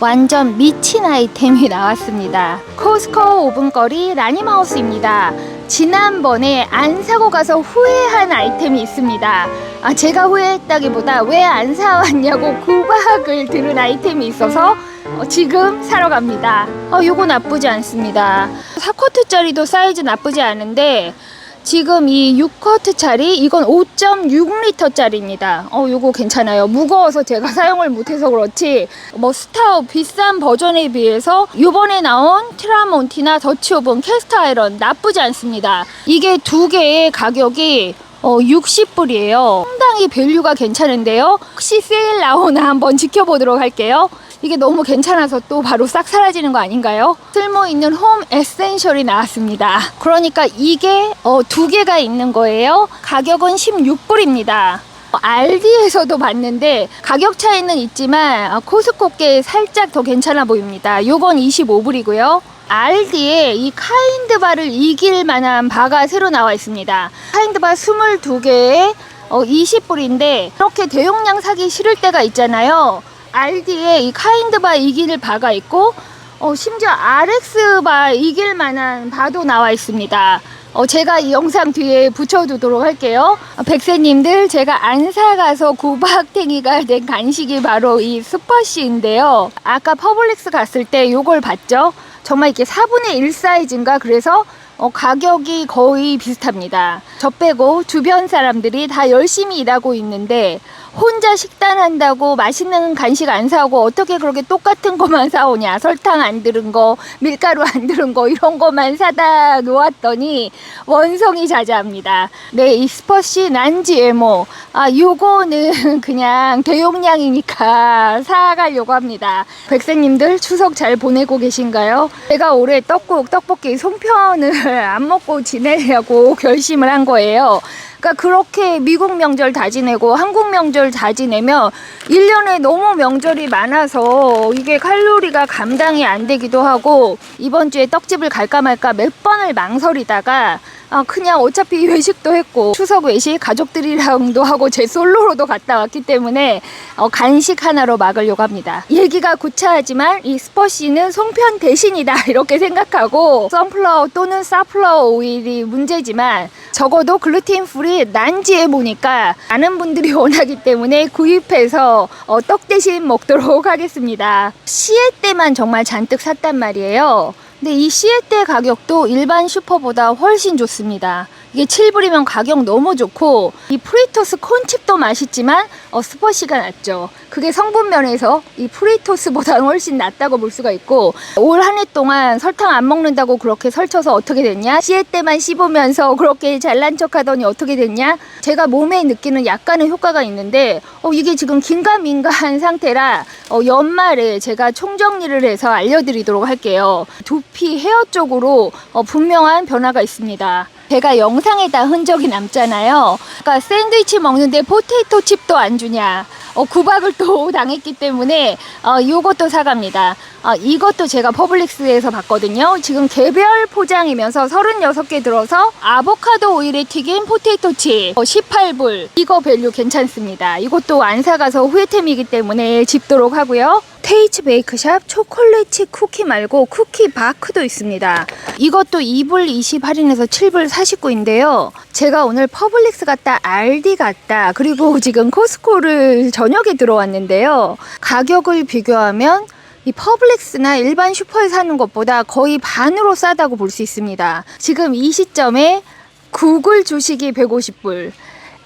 완전 미친 아이템이 나왔습니다. 코스코 오븐거리 라니마우스입니다. 지난번에 안 사고 가서 후회한 아이템이 있습니다. 아, 제가 후회했다기보다 왜 안 사왔냐고 구박을 들은 아이템이 있어서 어, 지금 사러 갑니다. 어, 요거 나쁘지 않습니다. 4쿼트짜리도 사이즈 나쁘지 않은데 지금 이 6쿼트짜리 이건 5.6리터 짜리입니다. 어, 요거 괜찮아요. 무거워서 제가 사용을 못해서 그렇지 뭐 스타우 비싼 버전에 비해서 요번에 나온 트라몬티나 더치오븐 캐스트 아이런 나쁘지 않습니다. 이게 두 개의 가격이 어, 60불이에요. 상당히 밸류가 괜찮은데요. 혹시 세일 나오나 한번 지켜보도록 할게요. 이게 너무 괜찮아서 또 바로 싹 사라지는 거 아닌가요? 쓸모 있는 홈 에센셜이 나왔습니다. 그러니까 이게 어, 두 개가 있는 거예요. 가격은 16불입니다. 알디에서도 봤는데 가격 차이는 있지만 어, 코스코께 살짝 더 괜찮아 보입니다. 요건 25불이고요. 알디에 이 카인드바를 이길 만한 바가 새로 나와 있습니다. 카인드바 22개에 어, 20불인데 이렇게 대용량 사기 싫을 때가 있잖아요. 알디에 이 카인드 바 이길 바가 있고 어, 심지어 RX바 이길 만한 바도 나와 있습니다. 어, 제가 이 영상 뒤에 붙여두도록 할게요. 어, 백세님들, 제가 안 사 가서 구박탱이가 된 간식이 바로 이 스퍼시인데요. 아까 퍼블릭스 갔을 때 요걸 봤죠? 정말 이게 4분의 1 사이즈인가? 그래서 어, 가격이 거의 비슷합니다. 저 빼고 주변 사람들이 다 열심히 일하고 있는데 혼자 식단 한다고 맛있는 간식 안 사오고 어떻게 그렇게 똑같은 것만 사오냐? 설탕 안 들은 거 밀가루 안 들은 거 이런 것만 사다 놓았더니 원성이 자자합니다. 네이 스퍼시 난지에모. 아 요거는 그냥 대용량이니까 사가려고 합니다. 백세님들 추석 잘 보내고 계신가요? 제가 올해 떡국 떡볶이 송편을 안 먹고 지내려고 결심을 한 거예요 그러니까 그렇게 미국 명절 다 지내고 한국 명절 다 지내면 1년에 너무 명절이 많아서 이게 칼로리가 감당이 안 되기도 하고 이번 주에 떡집을 갈까 말까 몇 번을 망설이다가 아, 그냥 어차피 외식도 했고 추석 외식 가족들이랑도 하고 제 솔로로도 갔다 왔기 때문에 어, 간식 하나로 막으려고 합니다. 얘기가 구차하지만 이 스퍼시는 송편 대신이다 이렇게 생각하고 선플라워 또는 사플라워 오일이 문제지만 적어도 글루텐 프리 난지에 보니까 많은 분들이 원하기 때문에 구입해서 어, 떡 대신 먹도록 하겠습니다. 시에 때만 정말 잔뜩 샀단 말이에요. 근데 이 시에때 가격도 일반 슈퍼보다 훨씬 좋습니다. 이게 7불이면 가격 너무 좋고 이 프리토스 콘칩도 맛있지만 어, 스퍼시가 낫죠. 그게 성분 면에서 이 프리토스보다는 훨씬 낫다고 볼 수가 있고 올 한 해 동안 설탕 안 먹는다고 그렇게 설쳐서 어떻게 됐냐? 시에 때만 씹으면서 그렇게 잘난 척하더니 어떻게 됐냐? 제가 몸에 느끼는 약간의 효과가 있는데 어, 이게 지금 긴가민가한 상태라 어, 연말에 제가 총정리를 해서 알려드리도록 할게요. 두피 헤어 쪽으로 어, 분명한 변화가 있습니다. 제가 영상에다 흔적이 남잖아요. 그러니까 샌드위치 먹는데 포테이토 칩도 안 주냐. 어, 구박을 또 당했기 때문에 어, 이것도 사갑니다. 어, 이것도 제가 퍼블릭스에서 봤거든요. 지금 개별 포장이면서 36개 들어서 아보카도 오일에 튀긴 포테이토 칩 어, 18불. 이거 밸류 괜찮습니다. 이것도 안 사가서 후회템이기 때문에 집도록 하고요. 테이츠 베이크샵 초콜릿 칩 쿠키 말고 쿠키 바크도 있습니다. 이것도 2불 20 할인해서 7불 49인데요. 제가 오늘 퍼블릭스 갔다 알디 갔다 그리고 지금 코스코를 저녁에 들어왔는데요. 가격을 비교하면 이 퍼블릭스나 일반 슈퍼에 사는 것보다 거의 반으로 싸다고 볼 수 있습니다. 지금 이 시점에 구글 주식이 150불,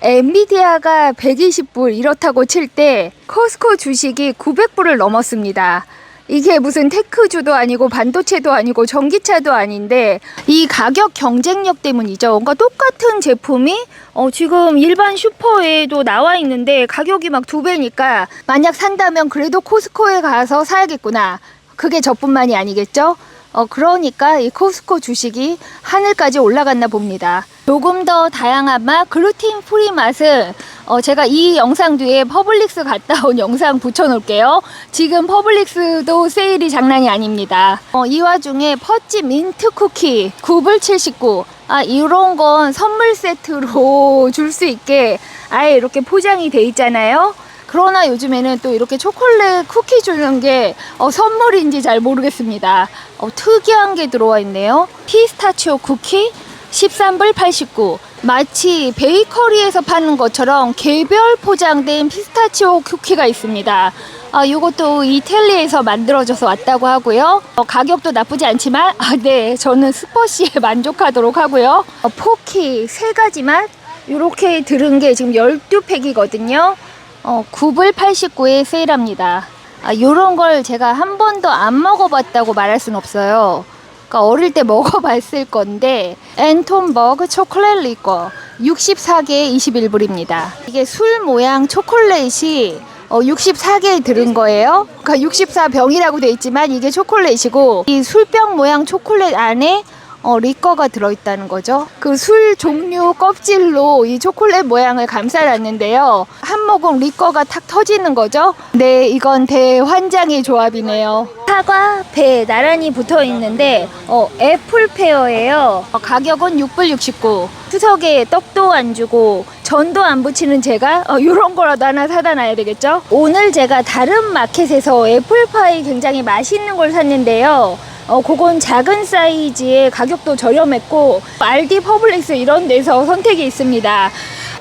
엔비디아가 120불 이렇다고 칠때 코스코 주식이 900불을 넘었습니다. 이게 무슨 테크주도 아니고 반도체도 아니고 전기차도 아닌데 이 가격 경쟁력 때문이죠. 그러니까 똑같은 제품이 어 지금 일반 슈퍼에도 나와 있는데 가격이 막 두 배니까 만약 산다면 그래도 코스코에 가서 사야겠구나. 그게 저뿐만이 아니겠죠? 어, 그러니까 이 코스코 주식이 하늘까지 올라갔나 봅니다. 조금 더 다양한 맛, 글루틴 프리 맛은 어, 제가 이 영상 뒤에 퍼블릭스 갔다 온 영상 붙여놓을게요. 지금 퍼블릭스도 세일이 장난이 아닙니다. 어, 이 와중에 퍼치 민트 쿠키 9불 79. 아, 이런 건 선물 세트로 줄 수 있게 아예 이렇게 포장이 돼 있잖아요. 그러나 요즘에는 또 이렇게 초콜릿 쿠키 주는 게 어, 선물인지 잘 모르겠습니다. 어, 특이한 게 들어와 있네요. 피스타치오 쿠키 13불 89. 마치 베이커리에서 파는 것처럼 개별 포장된 피스타치오 쿠키가 있습니다. 아, 요것도 이탈리아에서 만들어져서 왔다고 하고요. 어, 가격도 나쁘지 않지만, 아, 네, 저는 스퍼시에 만족하도록 하고요. 어, 포키 세 가지 맛, 요렇게 들은 게 지금 12팩이거든요. 어, 9불 89에 세일합니다. 아, 요런 걸 제가 한 번도 안 먹어봤다고 말할 순 없어요. 그러니까 어릴 때 먹어봤을 건데 앤톤버그 초콜릿 리거 64개에 21불입니다. 이게 술 모양 초콜릿이 어, 64개 들은 거예요. 그러니까 64병이라고 돼 있지만 이게 초콜릿이고 이 술병 모양 초콜릿 안에 어, 리커가 들어있다는 거죠. 그 술 종류 껍질로 이 초콜릿 모양을 감싸놨는데요. 한 모금 리커가 탁 터지는 거죠. 네, 이건 대환장의 조합이네요. 사과, 배 나란히 붙어 있는데 어, 애플 페어예요. 어, 가격은 6불 69. 추석에 떡도 안 주고 전도 안 붙이는 제가 어, 이런 거라도 하나 사다 놔야 되겠죠? 오늘 제가 다른 마켓에서 애플파이 굉장히 맛있는 걸 샀는데요. 어, 그건 작은 사이즈에 가격도 저렴했고 알디 퍼블릭스 이런 데서 선택이 있습니다.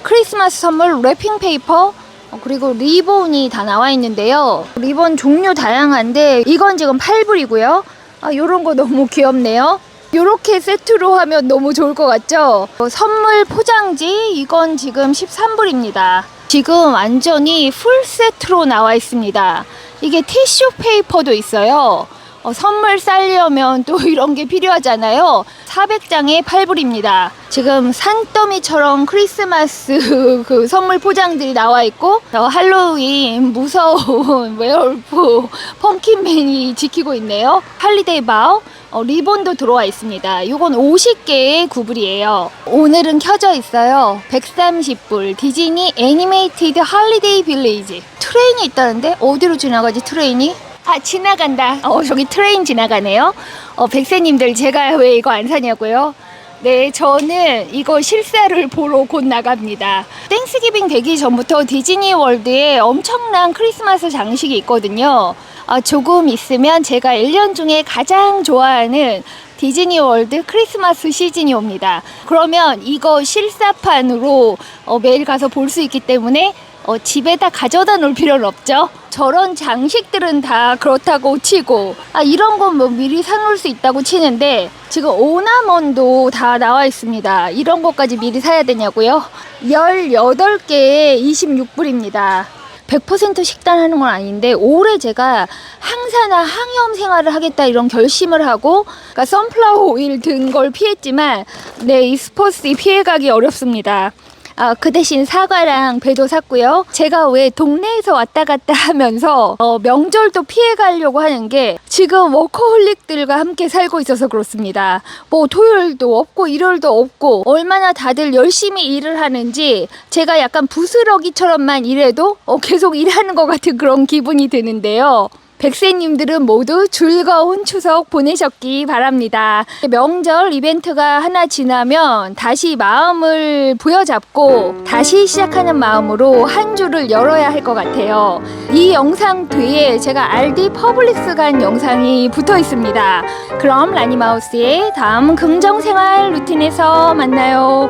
크리스마스 선물 래핑 페이퍼 어, 그리고 리본이 다 나와 있는데요. 리본 종류 다양한데 이건 지금 8불이고요. 아, 요런 거 너무 귀엽네요. 요렇게 세트로 하면 너무 좋을 것 같죠? 어, 선물 포장지 이건 지금 13불입니다. 지금 완전히 풀 세트로 나와 있습니다. 이게 티슈 페이퍼도 있어요. 어, 선물 싸려면 또 이런 게 필요하잖아요. 400장에 8불입니다. 지금 산더미처럼 크리스마스 그 선물 포장들이 나와 있고 어, 할로윈 무서운 웨어울프 펌킨맨이 지키고 있네요. 할리데이 바우 어, 리본도 들어와 있습니다. 이건 50개의 구불이에요. 오늘은 켜져 있어요. 130불 디즈니 애니메이티드 할리데이 빌리지 트레인이 있다는데 어디로 지나가지 트레인이? 아 지나간다. 어 저기 트레인 지나가네요. 어 백세님들 제가 왜 이거 안 사냐고요? 네, 저는 이거 실사를 보러 곧 나갑니다. 땡스기빙 되기 전부터 디즈니 월드에 엄청난 크리스마스 장식이 있거든요. 아, 조금 있으면 제가 1년 중에 가장 좋아하는 디즈니 월드 크리스마스 시즌이 옵니다. 그러면 이거 실사판으로 어, 매일 가서 볼 수 있기 때문에 어, 집에다 가져다 놓을 필요는 없죠. 저런 장식들은 다 그렇다고 치고 아 이런 건 뭐 미리 사놓을 수 있다고 치는데 지금 오나먼도 다 나와 있습니다. 이런 것까지 미리 사야 되냐고요? 18개에 26불입니다. 100% 식단하는 건 아닌데 올해 제가 항산화 항염 생활을 하겠다 이런 결심을 하고 그러니까 선플라워 오일 든 걸 피했지만 네 이 스포츠 피해가기 어렵습니다. 아, 그 대신 사과랑 배도 샀고요. 제가 왜 동네에서 왔다 갔다 하면서 어, 명절도 피해 가려고 하는 게 지금 워커홀릭들과 함께 살고 있어서 그렇습니다. 뭐 토요일도 없고 일요일도 없고 얼마나 다들 열심히 일을 하는지 제가 약간 부스러기처럼만 일해도 어, 계속 일하는 것 같은 그런 기분이 드는데요. 백세님들은 모두 즐거운 추석 보내셨기 바랍니다. 명절 이벤트가 하나 지나면 다시 마음을 부여잡고 다시 시작하는 마음으로 한 주를 열어야 할 것 같아요. 이 영상 뒤에 제가 알디 퍼블릭스 간 영상이 붙어 있습니다. 그럼 라니마우스의 다음 긍정생활 루틴에서 만나요.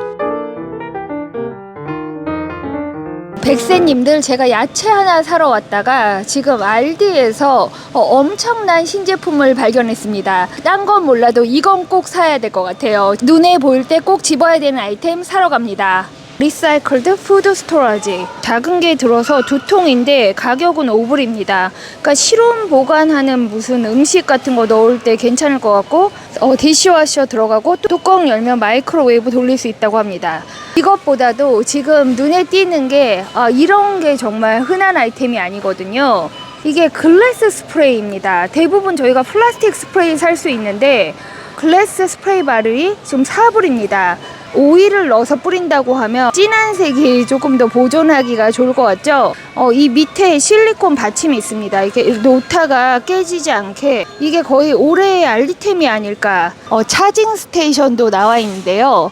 백세님들 제가 야채 하나 사러 왔다가 지금 알디에서 어, 엄청난 신제품을 발견했습니다. 딴 건 몰라도 이건 꼭 사야 될 것 같아요. 눈에 보일 때 꼭 집어야 되는 아이템 사러 갑니다. 리사이클드 푸드 스토러지 작은 게 들어서 두 통인데 가격은 5불입니다. 그러니까 실온 보관하는 무슨 음식 같은 거 넣을 때 괜찮을 것 같고 어, 디시워셔 들어가고 뚜껑 열면 마이크로웨이브 돌릴 수 있다고 합니다. 이것보다도 지금 눈에 띄는 게 아, 이런 게 정말 흔한 아이템이 아니거든요. 이게 글래스 스프레이입니다. 대부분 저희가 플라스틱 스프레이 살 수 있는데 글래스 스프레이 바르이 지금 4불입니다. 오일을 넣어서 뿌린다고 하면 진한 색이 조금 더 보존하기가 좋을 것 같죠? 어, 이 밑에 실리콘 받침이 있습니다. 이게 노타가 깨지지 않게 이게 거의 올해의 알리템이 아닐까. 어, 차징 스테이션도 나와 있는데요.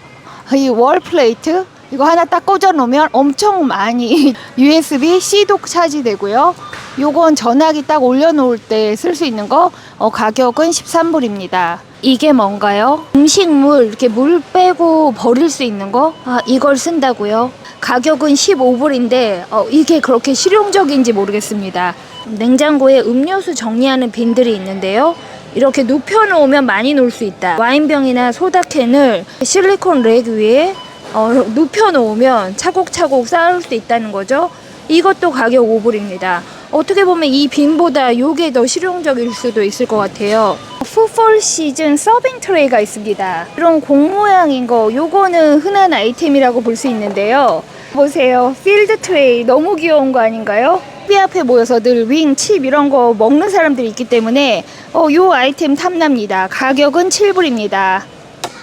이 월 플레이트 이거 하나 딱 꽂아 놓으면 엄청 많이 USB-C도 차지되고요. 요건 전화기 딱 올려 놓을 때 쓸 수 있는 거 어, 가격은 13불입니다. 이게 뭔가요? 음식물 이렇게 물 빼고 버릴 수 있는 거? 아 이걸 쓴다고요? 가격은 15불인데 어, 이게 그렇게 실용적인지 모르겠습니다. 냉장고에 음료수 정리하는 빈들이 있는데요. 이렇게 눕혀놓으면 많이 놓을 수 있다. 와인병이나 소다캔을 실리콘 렉 위에 어, 눕혀놓으면 차곡차곡 쌓을 수 있다는 거죠. 이것도 가격 5불입니다. 어떻게 보면 이 빈보다 이게 더 실용적일 수도 있을 것 같아요. 푸폴 시즌 서빙 트레이가 있습니다. 이런 공 모양인 거, 요거는 흔한 아이템이라고 볼 수 있는데요. 보세요. 필드 트레이 너무 귀여운 거 아닌가요? 삐 앞에 모여서 늘 윙, 칩 이런 거 먹는 사람들이 있기 때문에 어, 요 아이템 탐납니다. 가격은 7불입니다.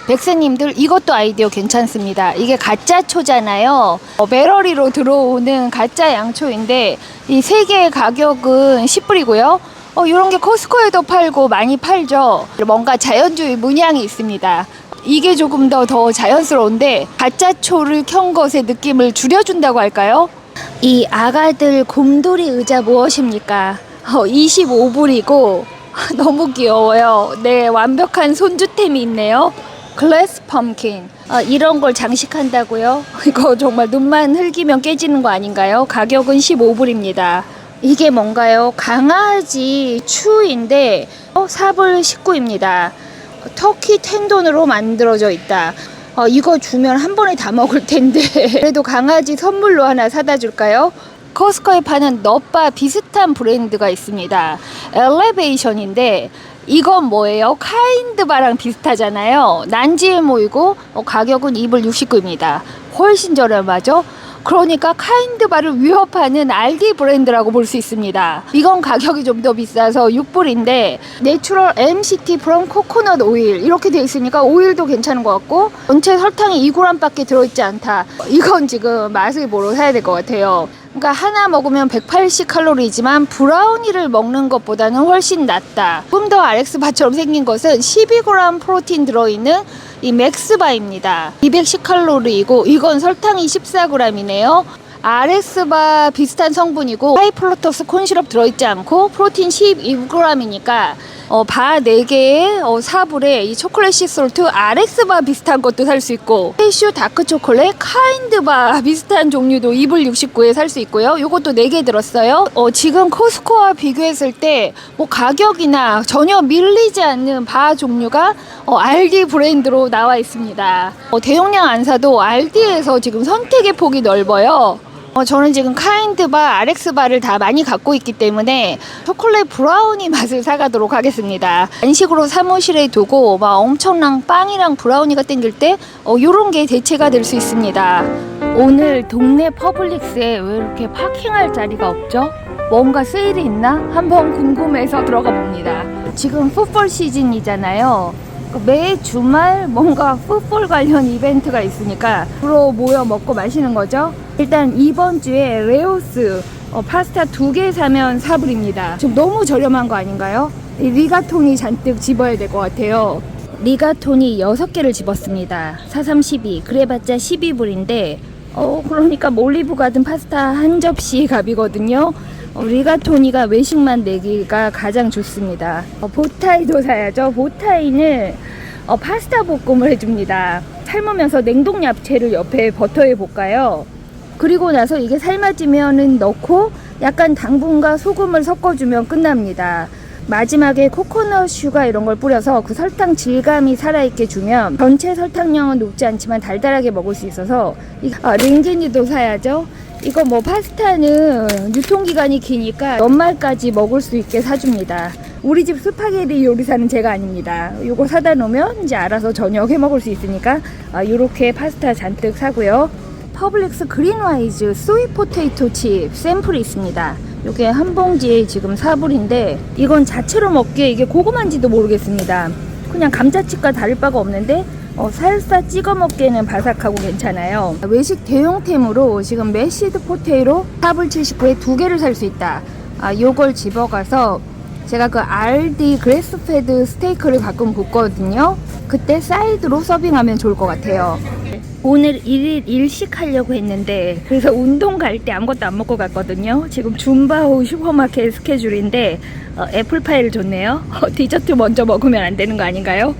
백세님들 이것도 아이디어 괜찮습니다. 이게 가짜 초잖아요. 어, 메러리로 들어오는 가짜 양초인데 이 세 개의 가격은 10불이고요. 어, 이런 게 코스코에도 팔고 많이 팔죠. 뭔가 자연주의 문양이 있습니다. 이게 조금 더 더 자연스러운데 가짜 초를 켠 것의 느낌을 줄여준다고 할까요? 이 아가들 곰돌이 의자 무엇입니까? 어, 25불이고 너무 귀여워요. 네, 완벽한 손주템이 있네요. 글래스 펌킨 아, 이런 걸 장식한다고요? 이거 정말 눈만 흘기면 깨지는 거 아닌가요? 가격은 15불입니다. 이게 뭔가요? 강아지 추인데 어, 4불 19입니다. 터키 텐돈으로 만들어져 있다. 어, 이거 주면 한 번에 다 먹을 텐데 그래도 강아지 선물로 하나 사다 줄까요? 코스코에 파는 너바 비슷한 브랜드가 있습니다. 엘레베이션인데 이건 뭐예요? 카인드바랑 비슷하잖아요. 난지엘모이고 어, 가격은 2불 69입니다. 훨씬 저렴하죠? 그러니까 카인드바를 위협하는 알디 브랜드라고 볼 수 있습니다. 이건 가격이 좀 더 비싸서 6불인데 내추럴 MCT 프롬 코코넛 오일 이렇게 돼 있으니까 오일도 괜찮은 것 같고 전체 설탕이 2g밖에 들어있지 않다. 이건 지금 맛을 보러 사야 될 것 같아요. 그러니까 하나 먹으면 180 칼로리지만 브라우니를 먹는 것보다는 훨씬 낫다. 좀더 RX바처럼 생긴 것은 12g 프로틴 들어있는 이 맥스바입니다. 210 칼로리이고 이건 설탕이 14g이네요. RS바 비슷한 성분이고 하이플로토스 콘시럽 들어있지 않고 프로틴 12g이니까 어, 바 4개에 어, 4불에 이 초콜릿 시솔트 RX바 비슷한 것도 살 수 있고 캐슈 다크 초콜릿 카인드바 비슷한 종류도 2불 69에 살 수 있고요. 요것도 4개 들었어요. 어, 지금 코스코와 비교했을 때 뭐 가격이나 전혀 밀리지 않는 바 종류가 어, 알디 브랜드로 나와 있습니다. 어, 대용량 안 사도 알디에서 지금 선택의 폭이 넓어요. 어, 저는 지금 카인드바, RX바를 다 많이 갖고 있기 때문에 초콜릿 브라우니 맛을 사가도록 하겠습니다. 간식으로 사무실에 두고 막 엄청난 빵이랑 브라우니가 땡길 때 어, 요런 게 대체가 될 수 있습니다. 오늘 동네 퍼블릭스에 왜 이렇게 파킹할 자리가 없죠? 뭔가 세일이 있나? 한번 궁금해서 들어가 봅니다. 지금 풋볼 시즌이잖아요. 매 주말 뭔가 풋볼 관련 이벤트가 있으니까 주로 모여 먹고 마시는 거죠. 일단 이번 주에 레오스 어, 파스타 두 개 사면 4불입니다. 지금 너무 저렴한 거 아닌가요? 이 리가톤이 잔뜩 집어야 될 것 같아요. 리가톤이 6개를 집었습니다. 432 그래봤자 12불인데 어 그러니까 몰리브 가든 파스타 한 접시 값이거든요. 어, 리가토니가 외식만 내기가 가장 좋습니다. 어, 보타이도 사야죠. 보타이는 어, 파스타 볶음을 해줍니다. 삶으면서 냉동 야채를 옆에 버터에 볶아요. 그리고 나서 이게 삶아지면은 넣고 약간 당분과 소금을 섞어주면 끝납니다. 마지막에 코코넛 슈가 이런 걸 뿌려서 그 설탕 질감이 살아있게 주면 전체 설탕량은 높지 않지만 달달하게 먹을 수 있어서 이- 아, 링기니도 사야죠. 이거 뭐 파스타는 유통기간이 기니까 연말까지 먹을 수 있게 사줍니다. 우리 집 스파게티 요리사는 제가 아닙니다. 요거 사다 놓으면 이제 알아서 저녁 해 먹을 수 있으니까 아, 요렇게 파스타 잔뜩 사고요. 퍼블릭스 그린와이즈 스윗 포테이토 칩 샘플이 있습니다. 요게 한 봉지에 지금 4불인데 이건 자체로 먹기에 이게 고구마인지도 모르겠습니다. 그냥 감자칩과 다를 바가 없는데 어, 살사 찍어 먹기에는 바삭하고 괜찮아요. 외식 대용템으로 지금 메시드 포테이로 4불 79에 두 개를 살 수 있다. 아, 요걸 집어가서 제가 그 알디 그레스페드 스테이크를 가끔 굽거든요. 그때 사이드로 서빙하면 좋을 것 같아요. 오늘 일, 일식 하려고 했는데 그래서 운동 갈 때 아무것도 안 먹고 갔거든요. 지금 줌바호 슈퍼마켓 스케줄인데 어, 애플파이를 줬네요. 어, 디저트 먼저 먹으면 안 되는 거 아닌가요?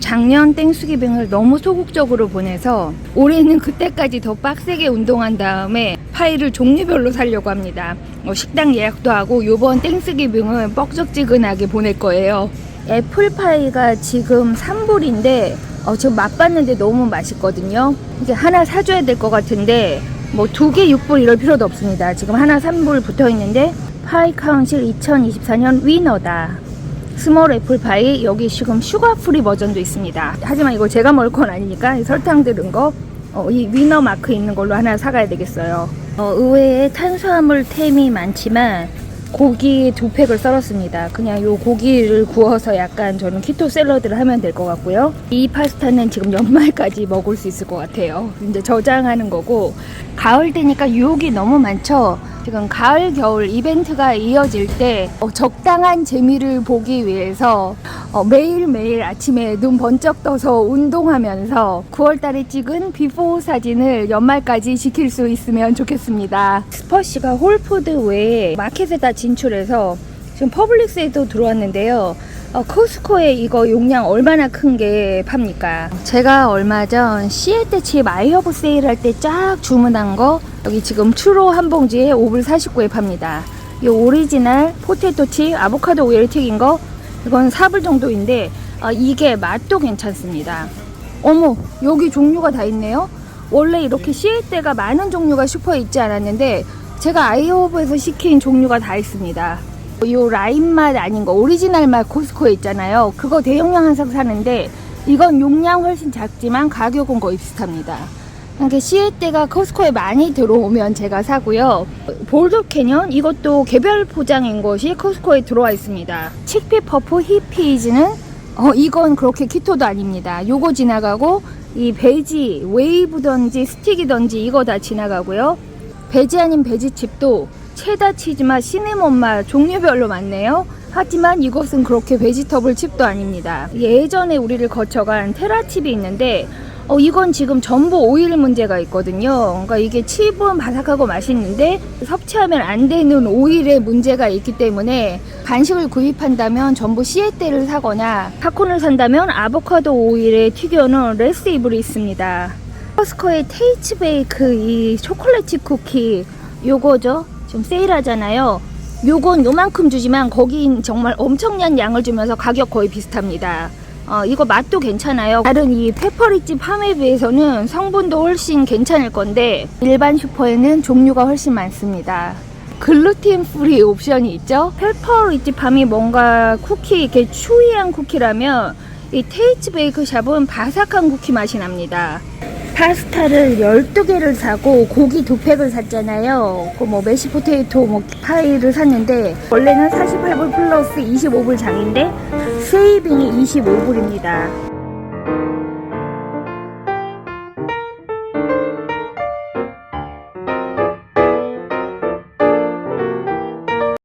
작년 땡스기빙을 너무 소극적으로 보내서 올해는 그때까지 더 빡세게 운동한 다음에 파이를 종류별로 사려고 합니다. 어, 식당 예약도 하고 요번 땡스기빙은 뻑적지근하게 보낼 거예요. 애플파이가 지금 3불인데 어, 지금 맛봤는데 너무 맛있거든요. 이게 하나 사줘야 될 것 같은데 뭐 두 개 6불 이럴 필요도 없습니다. 지금 하나 3불 붙어 있는데 파이 카운실 2024년 위너다. 스몰 애플파이 여기 지금 슈가 프리 버전도 있습니다. 하지만 이거 제가 먹을 건 아니니까 이 설탕 들은 거. 어, 이 위너 마크 있는 걸로 하나 사가야 되겠어요. 어, 의외에 탄수화물 템이 많지만 고기 두 팩을 썰었습니다. 그냥 요 고기를 구워서 약간 저는 키토 샐러드를 하면 될 것 같고요. 이 파스타는 지금 연말까지 먹을 수 있을 것 같아요. 이제 저장하는 거고 가을 되니까 유혹이 너무 많죠. 지금 가을 겨울 이벤트가 이어질 때 어, 적당한 재미를 보기 위해서 어, 매일매일 아침에 눈 번쩍 떠서 운동하면서 9월달에 찍은 비포 사진을 연말까지 지킬 수 있으면 좋겠습니다. 스퍼시가 홀푸드 외에 마켓에다 진출해서 지금 퍼블릭스에도 들어왔는데요. 어, 코스코에 이거 용량 얼마나 큰 게 팝니까? 제가 얼마 전 시에테칩 아이허브 세일할 때 쫙 주문한 거 여기 지금 추로 한 봉지에 5불 49에 팝니다. 이 오리지널 포테토 칩 아보카도 오일 튀긴 거 이건 4불 정도인데 어, 이게 맛도 괜찮습니다. 어머 여기 종류가 다 있네요. 원래 이렇게 시에테가 많은 종류가 슈퍼에 있지 않았는데 제가 아이허브에서 시킨 종류가 다 있습니다. 요 라임 맛 아닌 거 오리지널 맛 코스코에 있잖아요. 그거 대용량 한상 사는데 이건 용량 훨씬 작지만 가격은 거의 비슷합니다. 그러니까 시에때가 코스코에 많이 들어오면 제가 사고요. 볼더 캐년 이것도 개별 포장인 것이 코스코에 들어와 있습니다. 칙피 퍼프 히피즈는 어 이건 그렇게 키토도 아닙니다. 요거 지나가고 이 베지 웨이브던지 스틱이던지 이거 다 지나가고요. 베지 아닌 베지칩도 체다 치즈맛, 시네몬 맛 종류별로 많네요. 하지만 이것은 그렇게 베지터블 칩도 아닙니다. 예전에 우리를 거쳐간 테라 칩이 있는데 어, 이건 지금 전부 오일 문제가 있거든요. 그러니까 이게 칩은 바삭하고 맛있는데 섭취하면 안 되는 오일의 문제가 있기 때문에 간식을 구입한다면 전부 시에테를 사거나 팝콘을 산다면 아보카도 오일에 튀겨놓은 레스 이블이 있습니다. 커스코의 테이치 베이크 이 초콜릿 칩 쿠키 요거죠. 지금 세일하잖아요. 요건 요만큼 주지만 거긴 정말 엄청난 양을 주면서 가격 거의 비슷합니다. 어, 이거 맛도 괜찮아요. 다른 이 페퍼리집 팜에 비해서는 성분도 훨씬 괜찮을 건데 일반 슈퍼에는 종류가 훨씬 많습니다. 글루텐 프리 옵션이 있죠. 페퍼리집 팜이 뭔가 쿠키 이렇게 추이한 쿠키라면 이 테이치 베이크 샵은 바삭한 쿠키 맛이 납니다. 파스타를 12개를 사고 고기 두 팩을 샀잖아요. 그뭐 메시 포테이토 뭐 파이를 샀는데 원래는 48불 플러스 25불 장인데 세이빙이 25불입니다.